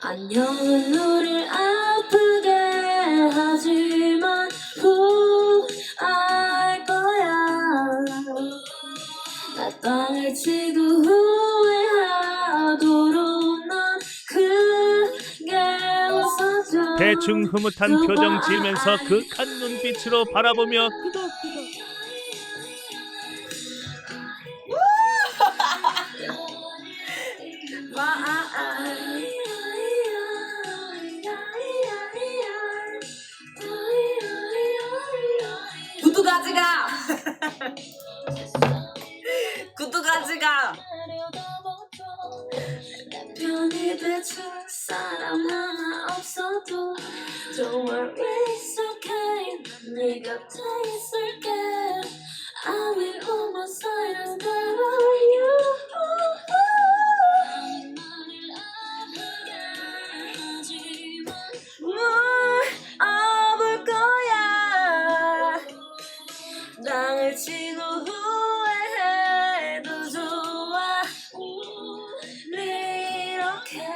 안녕은 우릴 아프게 하지만 후알 거야. 나 땅을 치고 후회하도록 넌 크게 웃어줘. 대충 흐뭇한 표정 지으면서 극한 눈빛으로 바라보며 끄덕끄덕 가지가 구두 가지가 내 편이 돼줄 사람 하나 없어도 Don't worry it's okay 난네 곁에 있을게 I will almost silence 치고 후회해도 좋아. 우리 이렇게